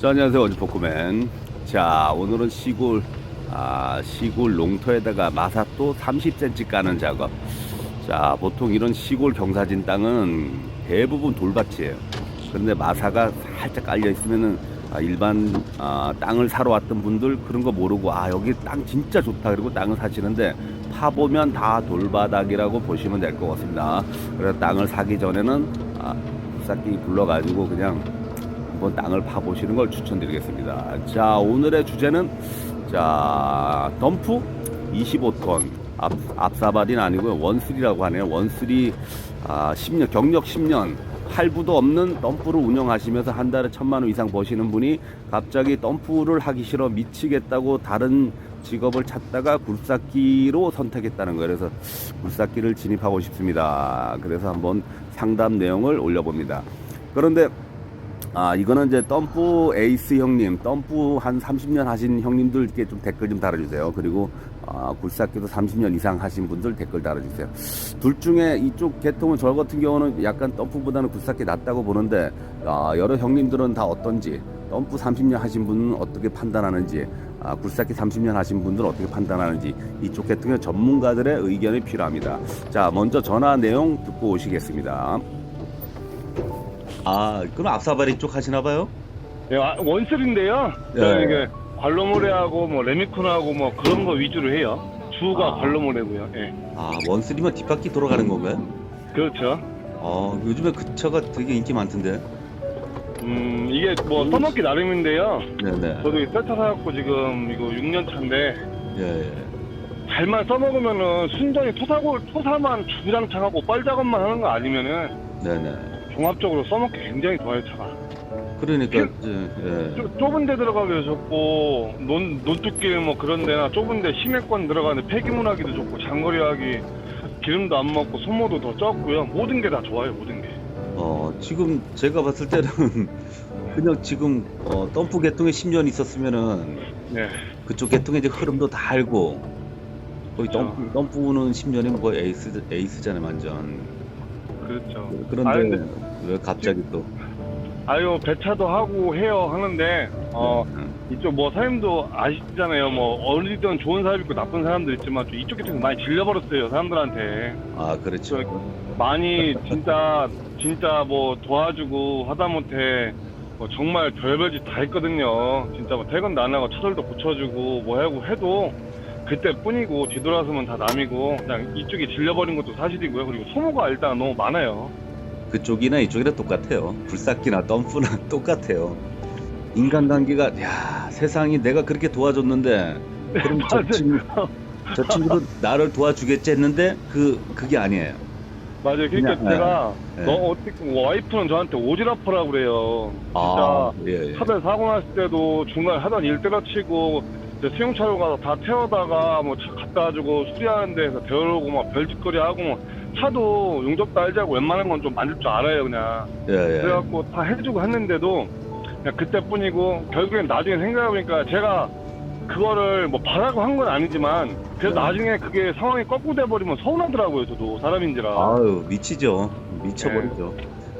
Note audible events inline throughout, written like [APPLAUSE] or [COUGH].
자, 안녕하세요. 어지포크맨. 자, 오늘은 시골, 아, 시골 농토에다가 마사또 30cm 까는 작업. 자, 보통 이런 시골 경사진 땅은 대부분 돌밭이에요. 그런데 마사가 살짝 깔려 있으면은 아, 일반 아, 땅을 사러 왔던 분들 그런 거 모르고 아 여기 땅 진짜 좋다 그리고 땅을 사시는데 파보면 다 돌바닥이라고 보시면 될 것 같습니다. 그래서 땅을 사기 전에는 아, 싹기 불러가지고 그냥 한번 땅을 파보시는 걸 추천드리겠습니다. 자, 오늘의 주제는 자, 덤프 25톤 앞, 앞사발이 아니고요. 원쓰리라고 하네요. 원쓰리 아, 10년 경력 10년 할부도 없는 덤프를 운영하시면서 한 달에 천만 원 이상 버시는 분이 갑자기 덤프를 하기 싫어 미치겠다고 다른 직업을 찾다가 굴삭기로 선택했다는 거예요. 그래서 굴삭기를 진입하고 싶습니다. 그래서 한번 상담 내용을 올려봅니다. 그런데 아 이거는 이제 덤프 에이스 형님 덤프 한 30년 하신 형님들께 좀 댓글 좀 달아주세요. 그리고 아, 굴삭기도 30년 이상 하신 분들 댓글 달아주세요. 둘 중에 이쪽 계통은 저 같은 경우는 약간 덤프보다는 굴삭기 낫다고 보는데 아, 여러 형님들은 다 어떤지 덤프 30년 하신 분은 어떻게 판단하는지 아, 굴삭기 30년 하신 분들은 어떻게 판단하는지 이쪽 계통의 전문가들의 의견이 필요합니다. 자 먼저 전화 내용 듣고 오시겠습니다 아 그럼 앞사발이 쪽 하시나 봐요? 예, 아, 원슬인데요. 예. 저는 이게 관로모래하고 뭐 레미콘하고 뭐 그런 거 위주로 해요. 주가 아. 관로모래고요. 예. 아 원쓰리면 뒷바퀴 돌아가는 건가요? 그렇죠. 아 요즘에 그 차가 되게 인기 많던데. 음, 이게 뭐 써먹기 나름인데요. 네네. 저도 이 셀타 사갖고 지금 이거 6년 차인데 예. 예. 잘만 써먹으면은 순전히 토사고 토사만 주구장창하고 뻘 작업만 하는 거 아니면은 네네. 종합적으로 써먹기 굉장히 좋아요 차가. 그러니까 그- 이제, 예. 좁- 좁은 데 들어가기도 좋고 논 논두길 뭐 그런 데나 좁은 데 심해권 들어가는데 폐기문하기도 좋고 장거리 하기 기름도 안 먹고 소모도 더 적고요 모든 게 다 좋아요 모든 게 어 지금 제가 봤을 때는 [LAUGHS] 그냥 지금 어, 덤프 계통에 10년 있었으면은 네 그쪽 계통의 이제 흐름도 다 알고 거의 그렇죠. 덤프 덤프는 10년이면 거의 에이스 에이스잖아요 완전. 그렇죠 그런데 아니, 근데 왜 갑자기 또? 아유 배차도 하고 해요 하는데 어 음, 이쪽 뭐 사장님도 아시잖아요 뭐 어디든 좋은 사람 있고 나쁜 사람들 있지만 좀 이쪽 계통 많이 질려버렸어요 사람들한테 아 그렇죠. 많이 진짜 진짜 뭐 도와주고 하다못해 뭐 정말 별별 짓 다 했거든요. 진짜 뭐 퇴근도 안 하고 차들도 고쳐주고 뭐 하고 해도 그때뿐이고 뒤돌아서면 다 남이고 그냥 이쪽이 질려버린 것도 사실이고요. 그리고 소모가 일단 너무 많아요. 그쪽이나 이쪽이나 똑같아요. 굴삭기나 덤프나 [LAUGHS] 똑같아요. 인간관계가 야 세상이 내가 그렇게 도와줬는데 그럼 저. 친구 저 친구도 나를 도와주겠지 했는데 그 그게 아니에요. 맞아요. 그러니까 그냥, 제가 네. 너 어떻게 뭐 와이프는 저한테 오지랖퍼라고 그래요. 진짜 아, 예, 예. 차들 사고 났을 때도 중간에 하던 일 때려치고 이제 수용차로 가서 다 태워다가 뭐 차 갖다 주고 수리하는 데서 데려오고 막 별짓거리 하고 뭐 차도 용접도 알자고 웬만한 건 좀 만질 줄 알아요 그냥 예, 예. 그래갖고 다 해주고 했는데도 그냥 그때뿐이고 결국엔 나중에 생각해보니까 제가 그거를 뭐 바라고 한 건 아니지만 그래서 네. 나중에 그게 상황이 거꾸로 돼버리면 서운하더라고요 저도 사람인지라 아유 미치죠. 미쳐버리죠.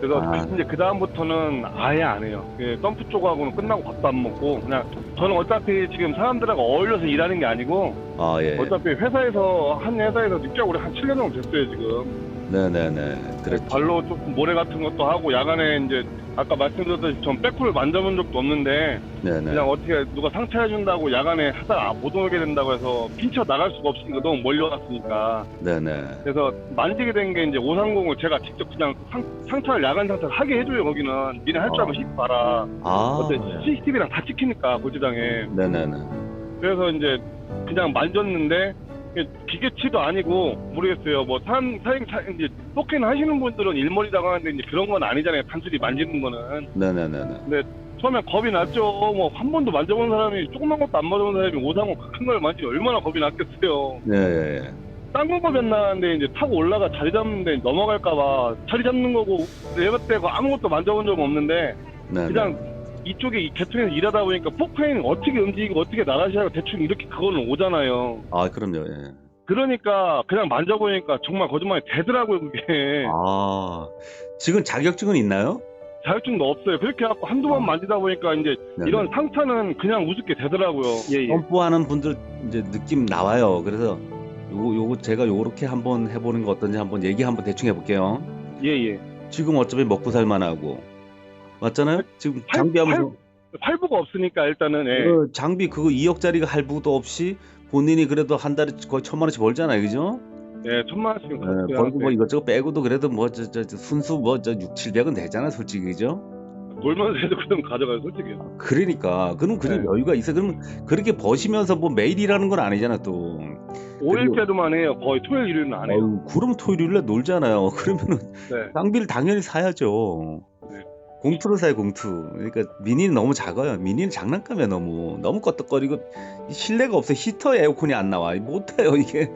그래서 아. 이제 그 다음부터는 아예 안 해요. 그 덤프 쪽하고는 끝나고 밥도 안 먹고 그냥 저는 어차피 지금 사람들하고 어울려서 일하는 게 아니고 아 예. 어차피 회사에서 한 회사에서 꽤 오래 한 7년 정도 됐어요 지금. 네네네. 그렇죠. 발로 조금 모래 같은 것도 하고 야간에 이제 아까 말씀드렸듯이 전 백호를 만져본 적도 없는데 네네. 그냥 어떻게 누가 상처해 준다고 야간에 하다가 못 오게 된다고 해서 pin쳐 나갈 수가 없으니까 너무 멀리 왔으니까 네네. 그래서 만지게 된 게 이제 530을 제가 직접 그냥 상, 상차를 야간 상차를 하게 해줘요 거기는 니네 할 줄 알면 시집 봐라 아. 어때 CCTV랑 다 찍히니까 고지당에 네네네. 그래서 이제 그냥 만졌는데 기계치도 아니고 모르겠어요 뭐 사람 사행 사 이제 토킹 하시는 분들은 일머리라고 하는데 이제 그런 건 아니잖아요 단순히 만지는 거는 네네네네. 근데 처음에 겁이 났죠 뭐 한 번도 만져본 사람이 조그만 것도 안 만져본 사람이 오상호 큰 걸 만지면 얼마나 겁이 났겠어요 네. 예, 예. 딴건 겁이 안 나는데 이제 타고 올라가 자리 잡는데 넘어갈까봐 자리 잡는 거고 레버대고 아무것도 만져본 적 없는데 네네. 그냥 이쪽에 이 계통에서 일하다 보니까 포크레인 어떻게 움직이고 어떻게 나가셔야 하고 대충 이렇게 그거는 오잖아요. 아 그럼요. 예. 그러니까 그냥 만져보니까 정말 거짓말이 되더라고요 그게. 아 지금 자격증은 있나요? 자격증도 없어요. 그렇게 해갖고 한두 번 만지다 보니까 이제 네, 이런 상타는 그냥 우습게 되더라고요. 예, 예. 점프하는 분들 이제 느낌 나와요. 그래서 요거 요거 제가 요렇게 한번 해보는 거 어떤지 한번 얘기 한번 대충 해볼게요. 예, 예. 지금 어차피 먹고 살만하고 맞잖아요. 지금 장비하면서 할 부가 없으니까 일단은, 예. 그 장비 그거 2억짜리가 할부도 없이 본인이 그래도 한 달에 거의 천만 원씩 벌잖아요, 그죠? 예, 천만 원씩 예, 벌고 뭐 이것저것 빼고도 그래도 뭐저저 순수 뭐저 6, 700은 되잖아, 솔직히 그죠? 놀면서 해도 그럼 가져가요, 솔직히. 그러니까 그럼 그런 네. 여유가 있어. 그러면 그렇게 버시면서 뭐 매일이라는 건 아니잖아 또. 5일째도만 해요. 거의 토요일, 일요일은 안 해요. 아유, 그럼 토요일에 놀잖아요. [LAUGHS] 그러면은 네. 장비를 당연히 사야죠. 네. 공투를 사요, 공투. 그러니까 미니는 너무 작아요. 미니는 장난감이야, 너무. 너무 껐덕거리고 실내가 없어. 히터 에어컨이 안 나와. 못해요, 이게.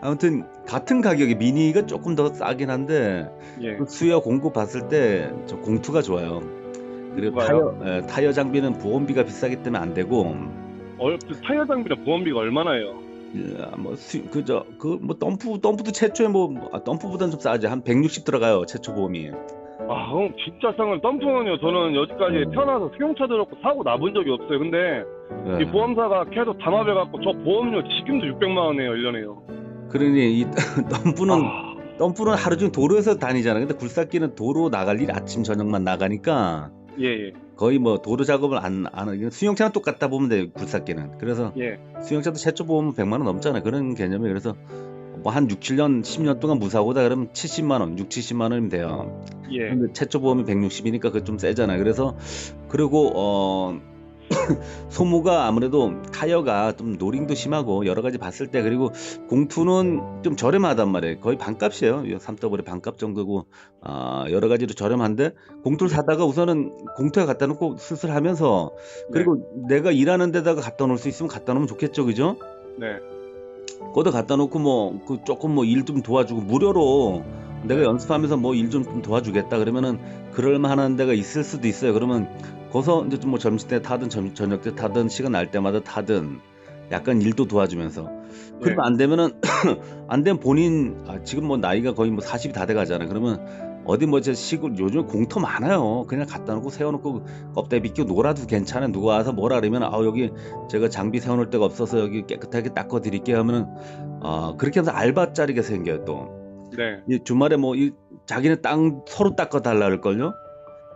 아무튼 같은 가격에 미니가 조금 더 싸긴 한데 예. 그 수요 공급 봤을 때 저 공투가 좋아요. 그리고 타이어? 예, 타이어 장비는 보험비가 비싸기 때문에 안 되고 어, 그 타이어 장비랑 보험비가 얼마나요? 예, 뭐 수, 그저 그 뭐 덤프 덤프도 최초에 뭐 아, 덤프보다는 좀 싸지 한 160 들어가요 최초 보험이 아, 형 진짜 쌍은 덤프는요. 저는 여기까지 음. 태어나서 승용차 들었고 사고 나본 적이 없어요. 근데 예. 이 보험사가 계속 담합해갖고 저 보험료 지금도 600만 원이에요, 1년에요. 그러니 이 [LAUGHS] 덤프는 아, 덤프는 하루 종일 도로에서 다니잖아 근데 굴삭기는 도로 나갈 일 아침 저녁만 나가니까 예, 예, 거의 뭐 도로 작업을 안, 안 하는 수영차는 똑같다 보면 돼요 굴삭기는 그래서 예. 수영차도 최초 보험 100만 원 넘잖아요 그런 개념이 그래서 뭐 한 6, 7년 10년 동안 무사고다 그러면 70만 원 6, 70만 원이면 돼요 예. 근데 최초 보험이 160이니까 그거 좀 세잖아요. 그래서 그리고 어 [CLEARS THROAT] 소모가 아무래도 타이어가 좀 노링도 심하고 여러 가지 봤을 때 그리고 공투는 좀 저렴하단 말이에요. 거의 반값이에요. 3W의 반값 정도고 아 여러 가지로 저렴한데 공투를 사다가 우선은 공투에 갖다 놓고 수술하면서 그리고 내가 일하는 데다가 갖다 놓을 수 있으면 갖다 놓으면 좋겠죠, 그죠? 네. 거기다 갖다 놓고 뭐 그 조금 뭐 일 좀 도와주고 무료로 내가 연습하면서 뭐 일 좀 도와주겠다 그러면은 그럴 만한 데가 있을 수도 있어요. 그러면 거기서 이제 좀 뭐 점심 때 타든 점, 저녁 때 타든 시간 날 때마다 타든 약간 일도 도와주면서 그러면 안 되면은 [CLEARS THROAT] 안 되면 본인 아, 지금 뭐 나이가 거의 뭐 40이 다 돼 가잖아요. 그러면 어디 뭐 저 시골 요즘 공터 많아요. 그냥 갖다 놓고 세워놓고 껍데기 비껴 놀아도 괜찮아. 누가 와서 뭐라 그러면 아 여기 제가 장비 세워놓을 데가 없어서 여기 깨끗하게 닦아 드릴게요 하면은 아 그렇게 하면서 알바짜리가 생겨요 또. 네. 이 주말에 뭐 이 자기네 땅 서로 닦아 달라 그럴걸요?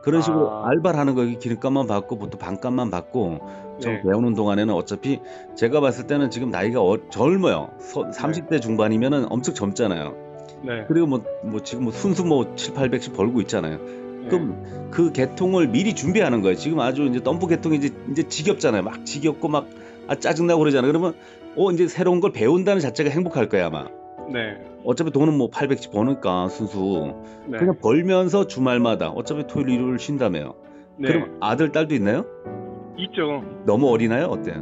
그런 식으로 아. 알바를 하는 거 여기 기름값만 받고 보통 반값만 받고 저 네. 배우는 동안에는 어차피 제가 봤을 때는 지금 나이가 어- 젊어요. 서, 30대 중반이면은 엄청 젊잖아요. 네. 그리고 뭐, 뭐 지금 뭐 순수 뭐 7, 800씩 벌고 있잖아요. 네. 그럼 그 개통을 미리 준비하는 거예요. 지금 아주 이제 덤프 개통이 이제, 이제 지겹잖아요. 막 지겹고 막 아, 짜증나고 그러잖아요. 그러면 어 이제 새로운 걸 배운다는 자체가 행복할 거야 아마. 네. 어차피 돈은 뭐 800씩 버니까 순수. 네. 그냥 벌면서 주말마다 어차피 토요일 일요일 쉰다며요. 네. 그럼 아들 딸도 있나요? 있죠. 너무 어리나요? 어때요?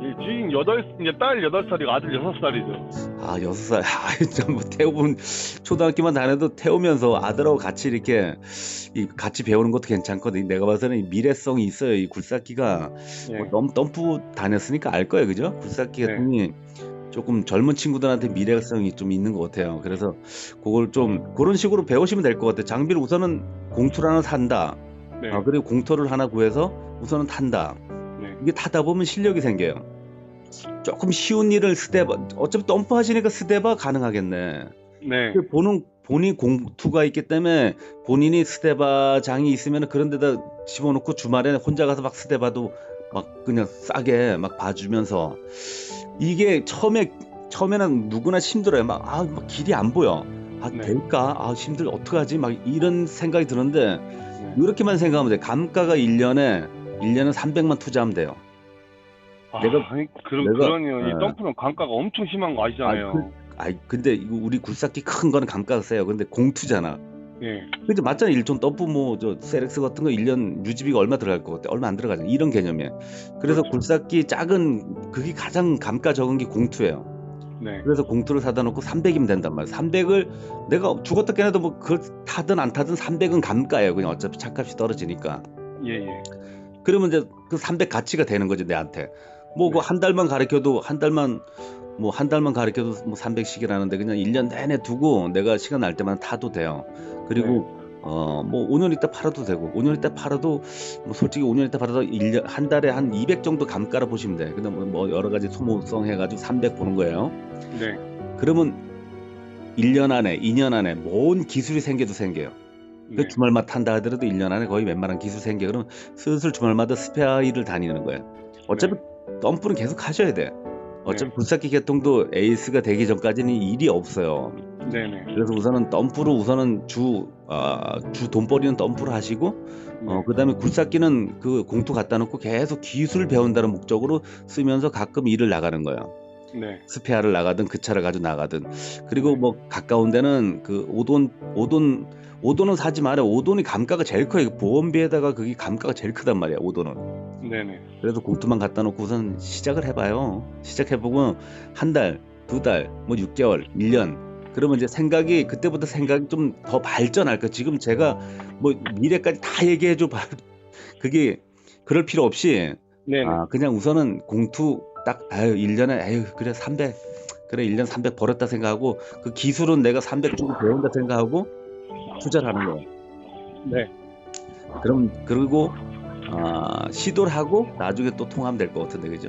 이 지금 여덟 이제 딸 여덟 살이고 아들 여섯 살이죠. 아 여섯 살. [LAUGHS] 아좀뭐 태우면 초등학교만 다녀도 태우면서 아들하고 같이 이렇게 이 같이 배우는 것도 괜찮거든. 내가 봐서는 이 미래성이 있어요. 이 굴삭기가 예. 뭐 덤, 덤프 다녔으니까 알 거예요, 그죠? 굴삭기 네. 개통이 조금 젊은 친구들한테 미래성이 좀 있는 것 같아요. 그래서 그걸 좀 그런 식으로 배우시면 될 것 같아요. 장비를 우선은 공투를 하나 산다. 네. 아, 그리고 공터를 하나 구해서 우선은 탄다. 네. 이게 타다 보면 실력이 생겨요. 조금 쉬운 일을 스테바 어차피 덤프 하시니까 스테바 가능하겠네. 네. 그 보는 본인 공투가 있기 때문에 본인이 스테바장이 있으면 그런 데다 집어넣고 주말에 혼자 가서 막 스테바도 막 그냥 싸게 막 봐주면서 이게 처음에 처음에는 누구나 힘들어요. 막 아 막 길이 안 보여. 아 네. 될까? 아 힘들 어떡하지? 막 이런 생각이 드는데 네. 이렇게만 생각하면 돼. 감가가 1년에 1년에 300만 투자하면 돼요. 아, 내가- 아니, 그럼 내가- 그러니요. 이 네. 덤프는 감가가 엄청 심한 거 아시잖아요. 아이 근데 이거 우리 굴삭기 큰 거는 감가가 세요. 근데 공투잖아. 예. 근데 맞잖아. 1톤 더프 뭐저 세렉스 같은 거 1년 유지비가 얼마 들어갈 것 같아? 얼마 안 들어가잖아. 이런 개념이에요. 그래서 그렇죠. 굴삭기 작은 그게 가장 감가 적은 게 공투예요. 네. 그래서 공투를 사다 놓고 300이면 된단 말이야. 300을 내가 죽었다 깨나도 뭐 그걸 타든 안 타든 300은 감가예요. 그냥 어차피 차값이 떨어지니까. 예, 예. 그러면 이제 그 300 가치가 되는 거지 내한테. 뭐그 네. 한 달만 가르쳐도 한 달만 뭐 한 달만 가르쳐도 뭐 300씩이라는데 그냥 1년 내내 두고 내가 시간 날 때만 타도 돼요. 그리고 어, 뭐 5년 있다 팔아도 되고 5년 있다 팔아도 뭐 솔직히 5년 있다 팔아도 1년 한 달에 한 200 정도 감가를 보시면 돼. 근데 뭐- 뭐 여러 가지 소모성 해 가지고 300 보는 거예요. 네. 그러면 1년 안에 2년 안에 뭔 기술이 생겨도 생겨요. 그 네. 주말마다 한다 하더라도 1년 안에 거의 웬만한 기술 생겨. 그럼 슬슬 주말마다 스페어 일을 다니는 거예요. 어차피 덤프는 계속 하셔야 돼. 어차피 네. 굴삭기 개통도 에이스가 되기 전까지는 일이 없어요. 네네. 그래서 우선은 덤프로 우선은 주, 아, 주 돈벌이는 덤프로 하시고, 어, 그 다음에 굴삭기는 그 공투 갖다 놓고 계속 기술 배운다는 목적으로 쓰면서 가끔 일을 나가는 거예요. 네. 스페아를 나가든 그 차를 가지고 나가든. 그리고 뭐 가까운 데는 그 오돈, 오돈, 오돈은 사지 말아요. 오돈이 감가가 제일 커요. 보험비에다가 그게 감가가 제일 크단 말이야, 오돈은. 네네. 그래서 공투만 갖다 놓고 우선 시작을 해봐요. 시작해보고 한 달, 두 달, 뭐 6개월, 1년. 그러면 이제 생각이 그때부터 생각이 좀 더 발전할 거야. 지금 제가 뭐 미래까지 다 얘기해줘 봐. [LAUGHS] 그게 그럴 필요 없이 네네. 아 그냥 우선은 공투 딱 아유 1년에 아유 그래 300 그래 1년 300 벌었다 생각하고 그 기술은 내가 300 주고 배운다 생각하고 투자를 하는 거예요. 네. 그럼 그리고 아, 시도를 하고 나중에 또 통하면 될것 같은데 그죠?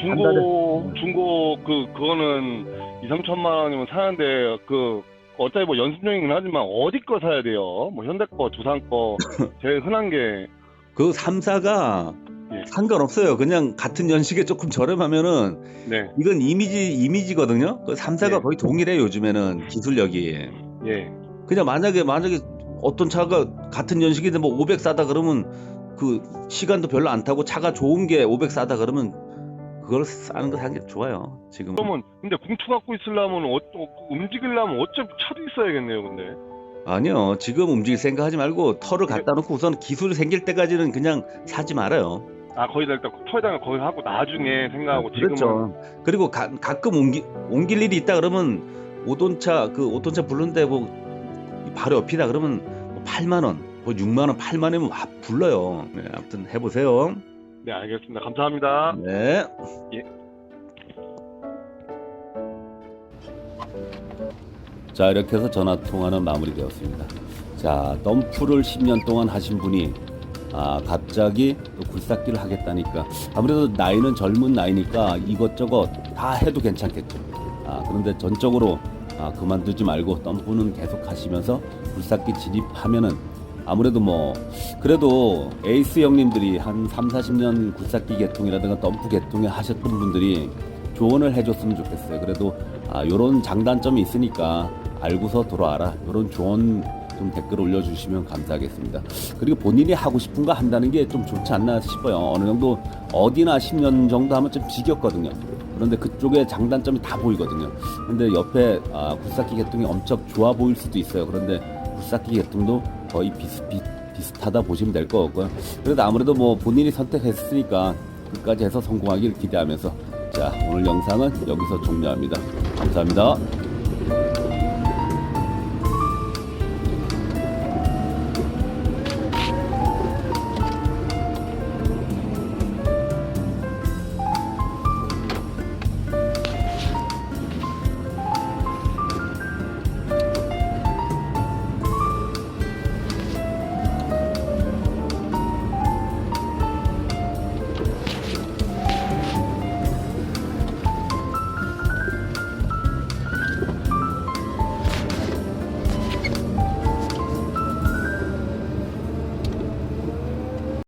중고 중고 그 그거는 2, 3천만 원이면 사는데 그 어차피 뭐 연습용이긴 하지만 어디 거 사야 돼요? 뭐 현대 거, 두산 거 [LAUGHS] 제일 흔한 게그 3사가 예. 상관없어요. 그냥 같은 연식에 조금 저렴하면은 네. 이건 이미지 이미지거든요. 그 3사가 예. 거의 동일해 요즘에는 기술력이. 예. 그냥 만약에 만약에 어떤 차가 같은 연식인데 뭐 500 싸다 그러면 그 시간도 별로 안 타고 차가 좋은 게 500 싸다 그러면 그걸 싸는 거 사는 게 좋아요. 지금. 그러면 근데 공투 갖고 있으려면 어, 어, 움직이려면 어차피 차도 있어야겠네요, 근데. 아니요. 지금 움직일 생각 하지 말고 털을 갖다 놓고 우선 기술이 생길 때까지는 그냥 사지 말아요. 아 거기다 일단 터에다가 거기 하고 나중에 생각하고 지금은 그렇죠. 그리고 가, 가끔 옮기, 옮길 일이 있다 그러면 오돈차 그 오돈차 부르는데 뭐 바로 옆이다 그러면 뭐 8만 원, 뭐 6만 원, 8만 원이면 아, 불러요. 네, 아무튼 해보세요. 네 알겠습니다. 감사합니다. 네. 예. 자 이렇게 해서 전화 통화는 마무리되었습니다. 자 덤프를 10년 동안 하신 분이 아 갑자기 또 굴삭기를 하겠다니까 아무래도 나이는 젊은 나이니까 이것저것 다 해도 괜찮겠죠. 아 그런데 전적으로 아 그만두지 말고 덤프는 계속 하시면서 굴삭기 진입하면은 아무래도 뭐 그래도 에이스 형님들이 한 3, 40년 굴삭기 개통이라든가 덤프 개통에 하셨던 분들이 조언을 해줬으면 좋겠어요. 그래도 아, 요런 장단점이 있으니까 알고서 돌아와라. 요런 조언 좀 댓글 올려주시면 감사하겠습니다. 그리고 본인이 하고 싶은 거 한다는 게 좀 좋지 않나 싶어요. 어느 정도 어디나 10년 정도 하면 좀 지겹거든요. 그런데 그쪽에 장단점이 다 보이거든요. 근데 옆에 아, 굴삭기 개통이 엄청 좋아 보일 수도 있어요. 그런데 굴삭기 개통도 거의 비슷, 비, 비슷하다 보시면 될 것 같고요. 그래도 아무래도 뭐 본인이 선택했으니까 끝까지 해서 성공하길 기대하면서 자 오늘 영상은 여기서 종료합니다. 감사합니다.